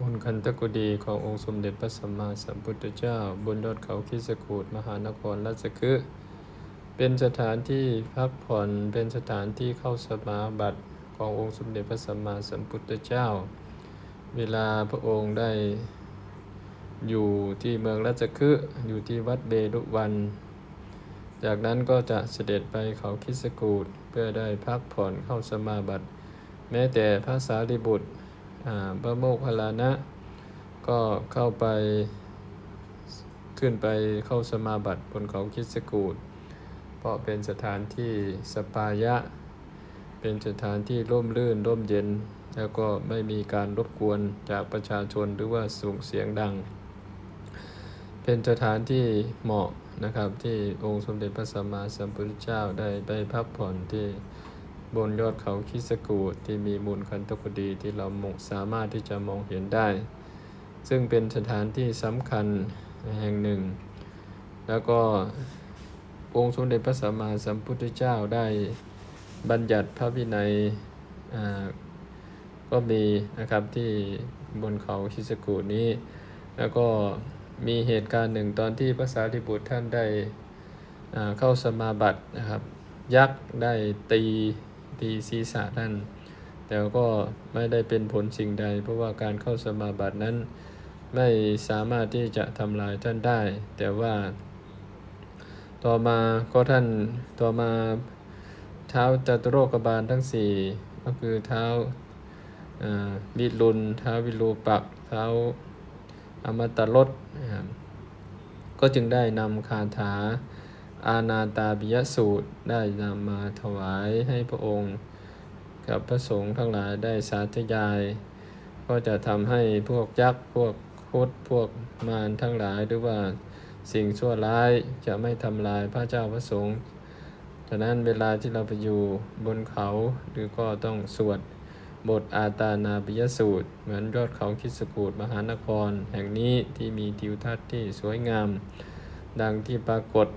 บนคันตะกุดีขององค์สมเด็จพระสัมมาสัมพุทธเจ้า บนยอดเขาคิสกูดมหานครราชคฤห์เป็นสถานที่พักผ่อนเป็นสถานที่เข้าสมาบัติขององค์สมเด็จพระสัมมาสัมพุทธเจ้า เวลาพระองค์ได้อยู่ที่เมืองราชคฤห์อยู่ที่วัดเบรุวัน จากนั้นก็จะเสด็จไปเขาคิสกูดเพื่อได้พักผ่อนเข้าสมาบัติ แม้แต่พระสารีบุตร พระโมคคัลลานะ ก็เข้าไปขึ้นไปเข้าสมาบัติบนเขาคิสกูดเพราะเป็นสถานที่สปายะ เป็นสถานที่ร่มรื่นร่มเย็น แล้วก็ไม่มีการรบกวนจากประชาชนหรือว่าส่งเสียงดัง เป็นสถานที่เหมาะนะครับที่องค์สมเด็จพระสัมมาสัมพุทธเจ้าได้ไปพักผ่อนที่ บนยอดเขาคิสกูดที่มีมูลคันตกุดีที่เรามองสามารถที่จะมองเห็นได้ ซึ่งเป็นสถานที่สำคัญแห่งหนึ่ง แล้วก็องค์สมเด็จพระสัมมาสัมพุทธเจ้าได้บัญญัติพระวินัยก็มีนะครับที่บนเขาคิสกูดนี้ แล้วก็มีเหตุการณ์หนึ่งตอนที่พระสารีบุตรท่านได้เข้าสมาบัตินะครับ ยักษ์ได้ตี ตีศีรษะท่าน แต่ก็ไม่ได้เป็นผลสิ่งใด เพราะว่าการเข้าสมาบัตินั้น ไม่สามารถที่จะทำลายท่านได้ แต่ว่า ต่อมาก็ท่านต่อมาเท้าจตุโรกบาลทั้งสี่ก็คือเท้าวิรุณเท้าวิรูปักษ์เท้าอมตะรสนะครับก็จึงได้นำคาถา อานาตาบิยสูตรได้นำมาถวายให้พระองค์ กับพระสงฆ์ทั้งหลายได้สาธยาย ก็จะทำให้พวกยักษ์พวกคดพวกมารทั้งหลายหรือว่าสิ่งชั่วร้ายจะไม่ทำลายพระเจ้าพระสงฆ์ฉะนั้นเวลาที่เราไปอยู่บนเขาหรือก็ต้องสวดบทอาตานาปิยสูตร เหมือนยอดเขาคิสกูดมหานคร แห่งนี้ที่มีทิวทัศน์ที่สวยงาม ดังที่ปรากฏ